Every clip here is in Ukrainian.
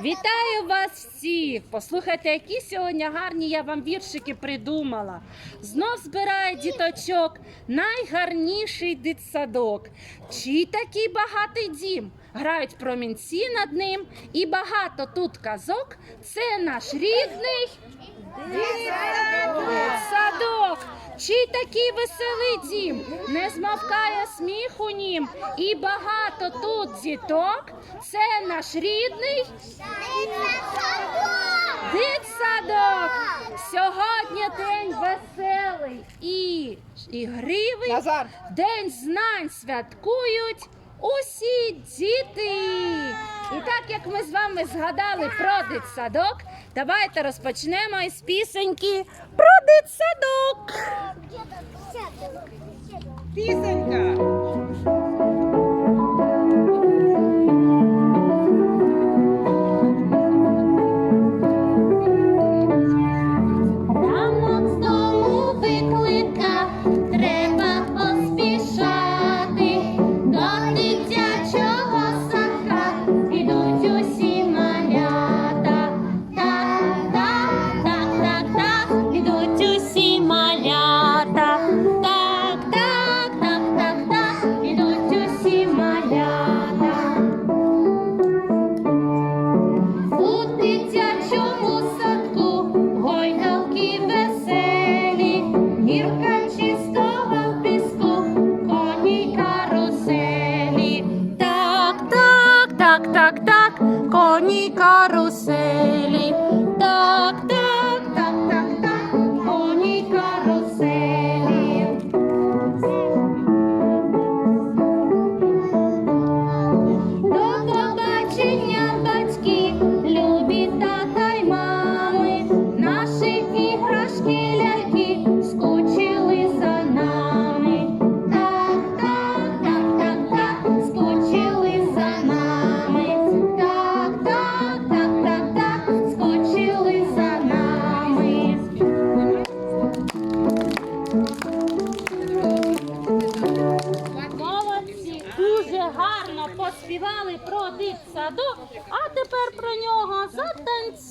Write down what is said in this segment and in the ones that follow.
Вітаю вас всіх! Послухайте, які сьогодні гарні я вам віршики придумала. Знов збирає діточок найгарніший дитсадок. Чий такий багатий дім? Грають промінці над ним, і багато тут казок. Це наш рідний. Садок, чий такий веселий дім, не змовкає сміху нім, і багато тут діток. Це наш рідний дитсадок. Сьогодні день веселий і ігривий. День знань святкують усі діти. І так як ми з вами згадали про дитсадок, давайте розпочнемо із пісеньки про дитсадок. Пісенька.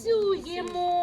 працюємо.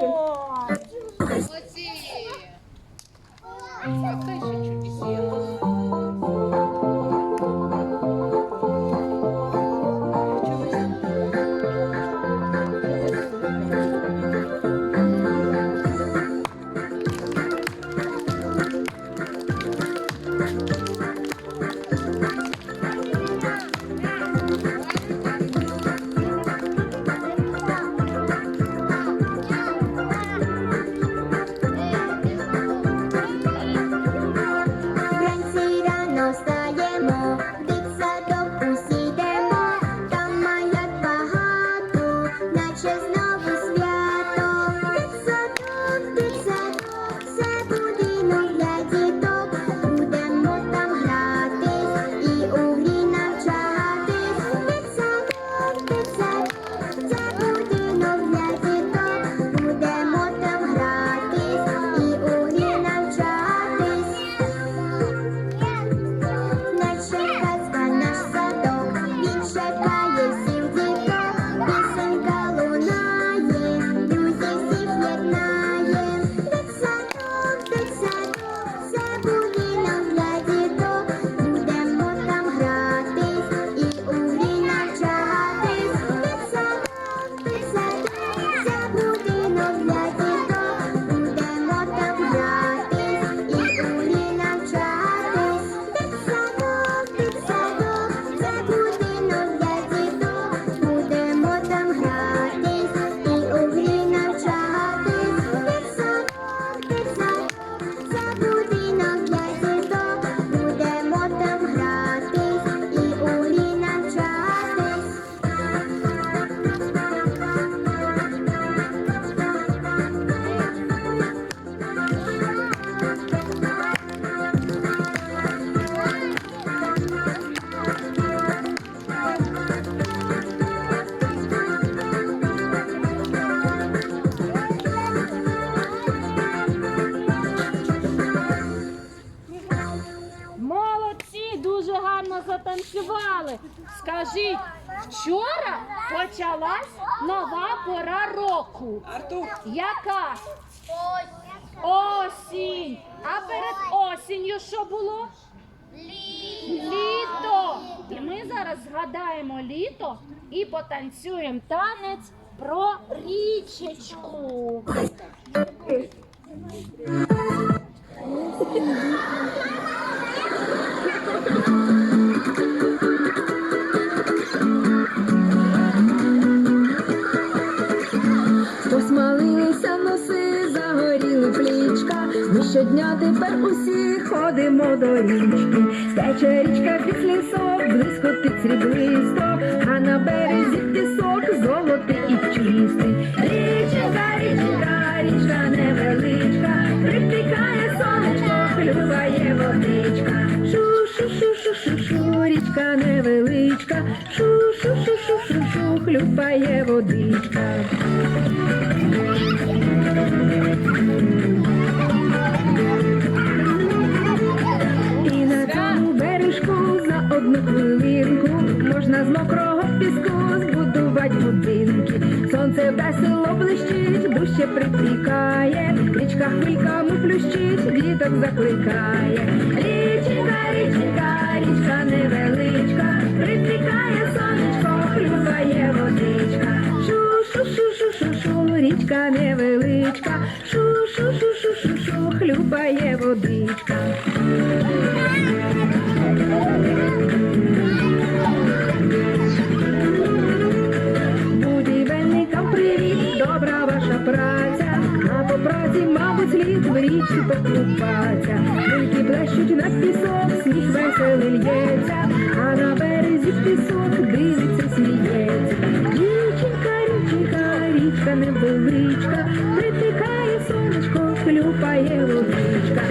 Осінню що було? Літо. І ми зараз згадаємо літо і потанцюємо танець про річечку. Посмалилися носи, загоріли плічка. Ми щодня тепер усі ходимо до річки. Стече річка під лісок, близько під сріблисто, а на березі пісок золотий і чистий. Річка, річка, річка невеличка, припікає сонечко, хлюпає водичка. Шу-шу-шу-шу-шу-шу, річка невеличка, шу-шу-шу-шу-шу-шу, хлюпає водичка. Одну хвилинку можна з мокрого піску збудувати будинки. Сонце весело блищить, дужче припікає, річка хвильками плющить, діток закликає. Річка, річка, річка невеличка, припікає сонечко, хлюпає водичка. Шу-шу-шу-шу-шу-шу, річка невеличка, шу-шу-шу-шу-шу-шу, хлюпає водичка. Будівельникам привіт, добра ваша праця, а по праці, мабуть, слід в річці покупатися. Тільки блещуть на пісок, сміх веселий лється, а на березі пісок дивиться, сміється. Річенька, річенька, річка невеличка, притикає сонечко, хлюпає водичка.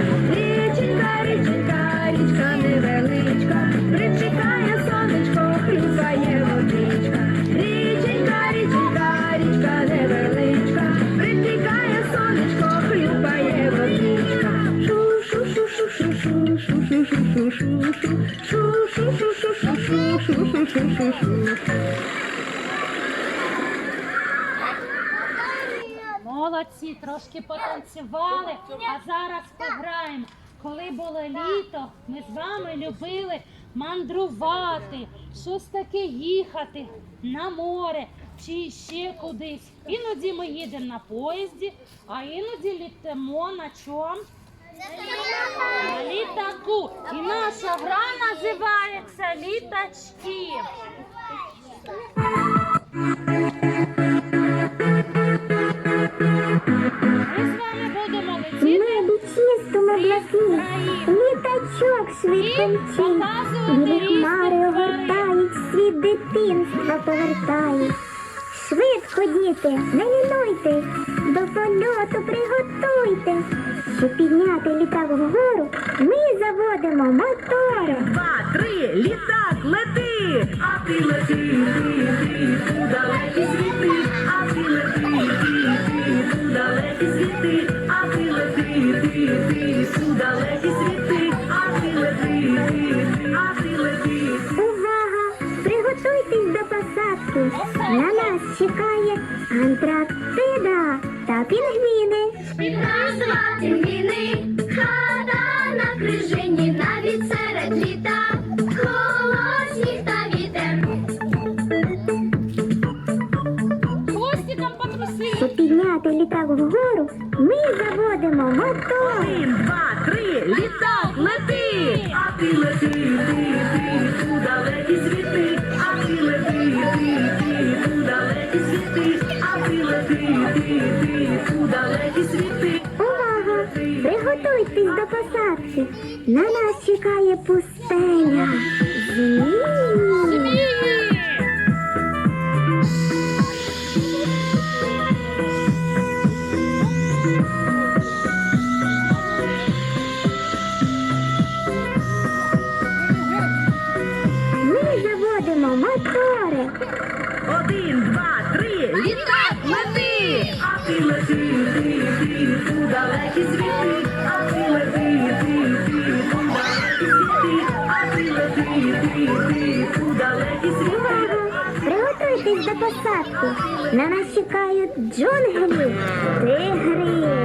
Молодці, трошки потанцювали, а зараз пограємо. Коли було літо, ми з вами любили мандрувати, щось таке їхати на море чи ще кудись. Іноді ми їдемо на поїзді, а іноді літимо на чому? На літаку. І наша гра називається літачки. Ми з вами будемо летіти. Літачок показувати білі хмари огортають, світ дитинства повертають. Швидко, діти, не лінуйте, до польоту приготуйте. Щоб підняти літак вгору, ми заводимо мотор. Два, три, літак, лети! А ти лети, ти, ти, у далекі світи, а ти лети, ти, ти, у далекі світи, а ти лети, ти, ти, у далекі світи, а ти лети, ти, ти, а ти лети. Увага! Приготуйтесь до посадки. На нас чекає Антарктида та пінгвіни. Назва пінгвіни, хата на крижині, навіть серед літа, холод, сніг та вітер. Хвостиком потрусили. Щоб підняти літак вгору, ми заводимо мотор. Один, два, три, літак, лети! А ти лети, ти, ти, у далекі світи, а ти, у далекі світи. Увага! Приготуйтесь до посадки. На нас чекає пустеля. Змії. Ми заводимо мотори. Приготуйтесь до посадки. На нас чекають джунглі, тигри.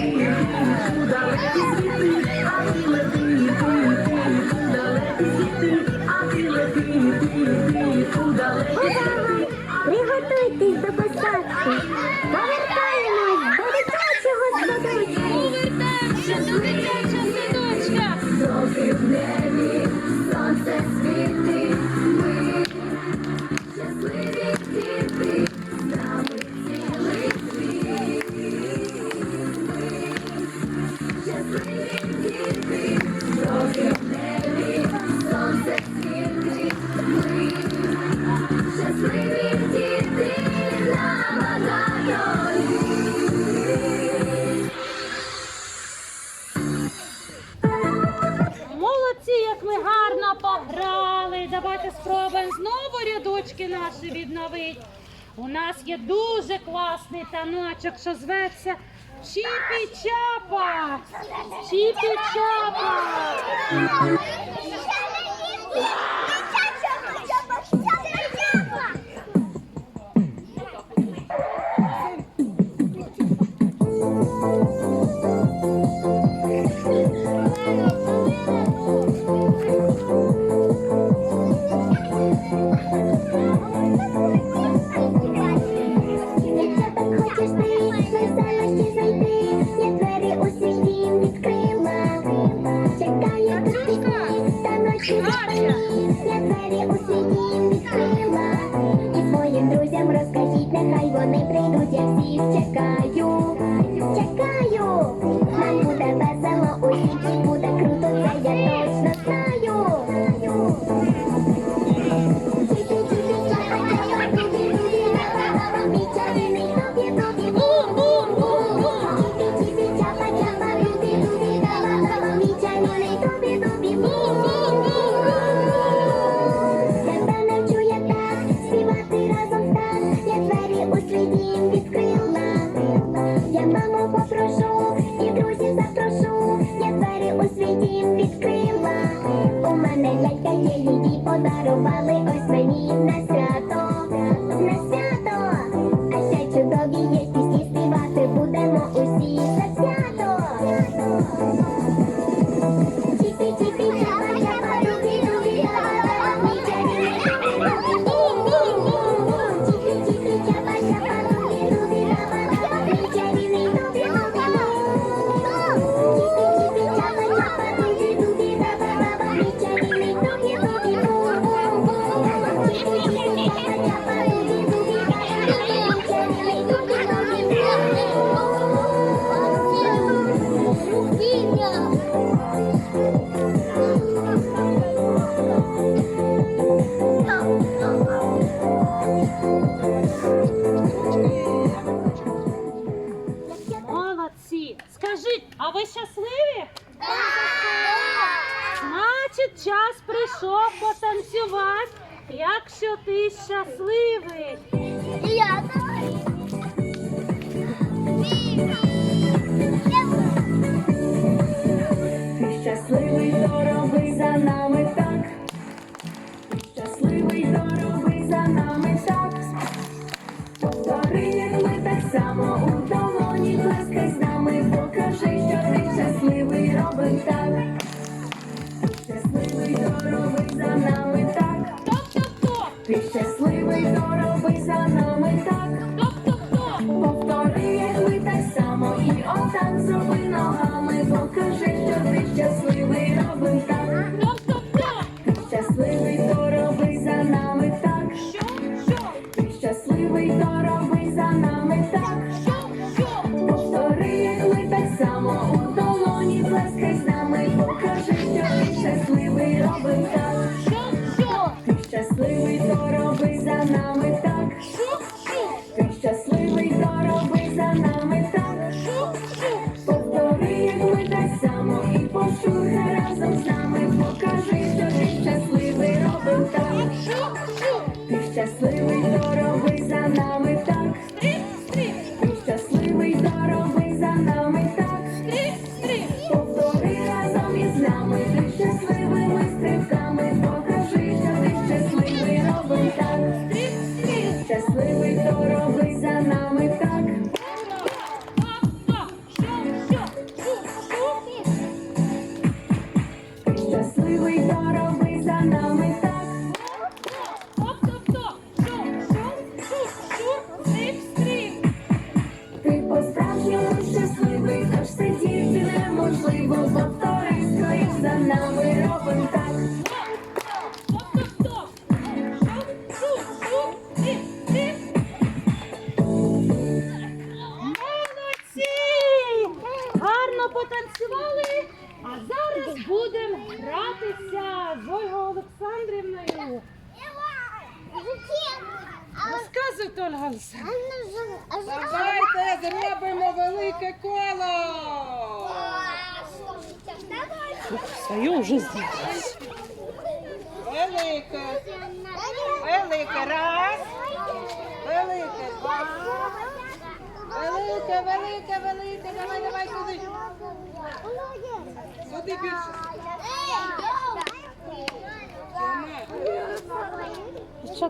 бояться. Чіпі-чапа! Чіпі-чапа! друзям розкажіть, нехай вони прийдуть, я всіх чекаю. чекаю. подарували ось мені на now we're stuck. just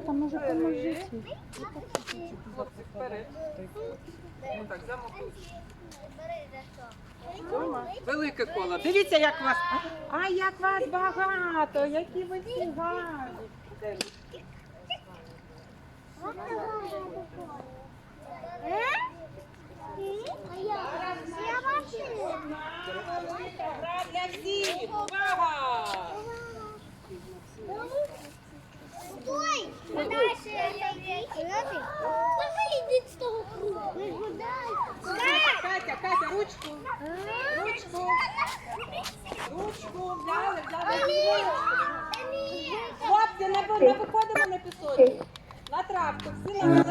Дівчата, може поможіть. Велике коло. Дивіться, як вас. А як вас багато, які ви всі гарні. Е? Гра для всіх! Увага! Ой, дальше. Давай йди з того кругу. Катя, Катя, ручку. Ручку. Ручку взяли, взяли. Хлопці, не виходимо на пісочок. На травку. Всі на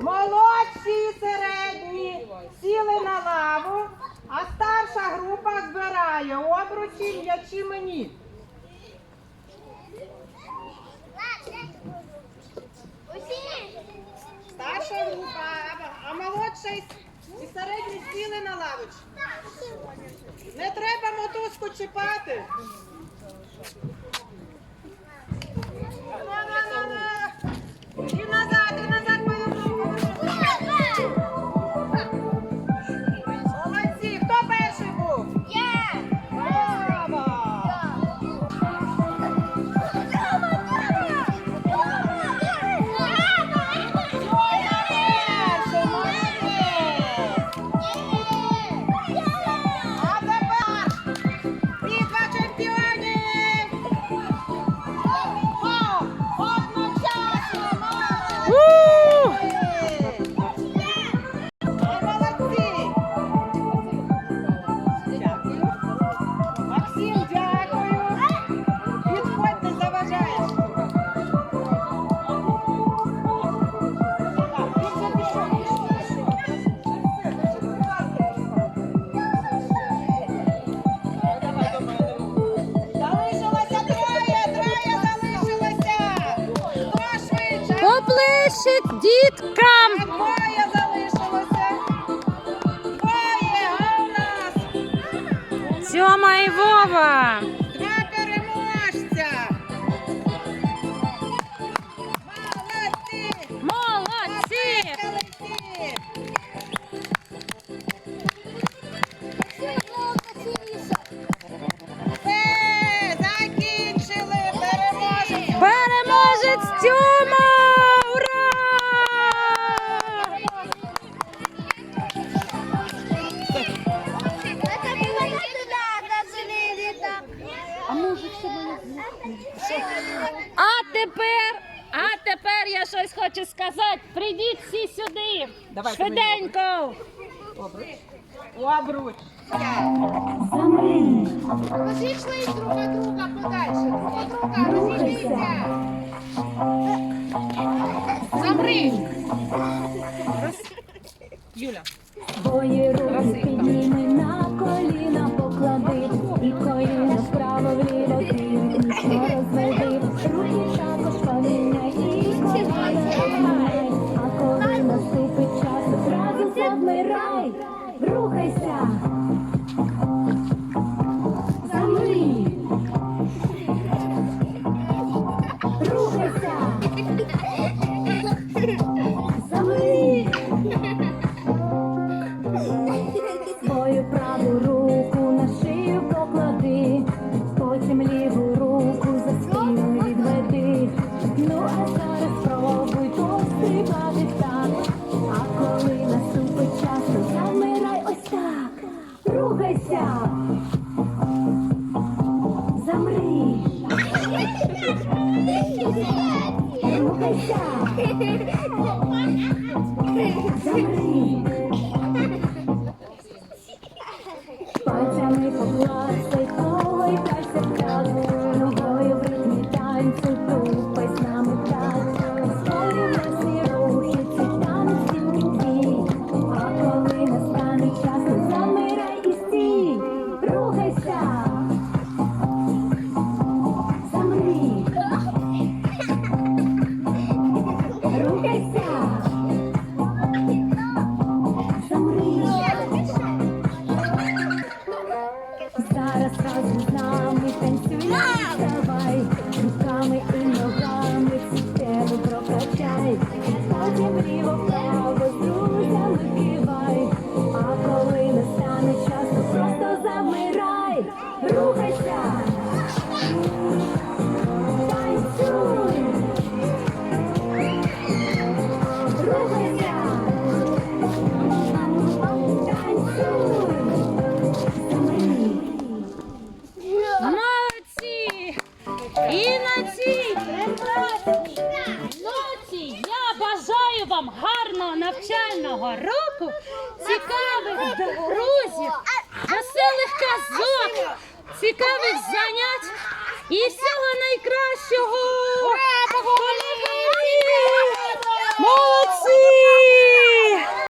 Молодші і середні сіли на лаву, а старша група збирає обручі м'ячі мені. Старша група, а молодша і середні сіли на лавочку. Не треба мотузку чіпати. На-на-на-на! You're not Юля. Слухайся, замри. Слухайся. Замри. Цікавих занять і всього найкращого.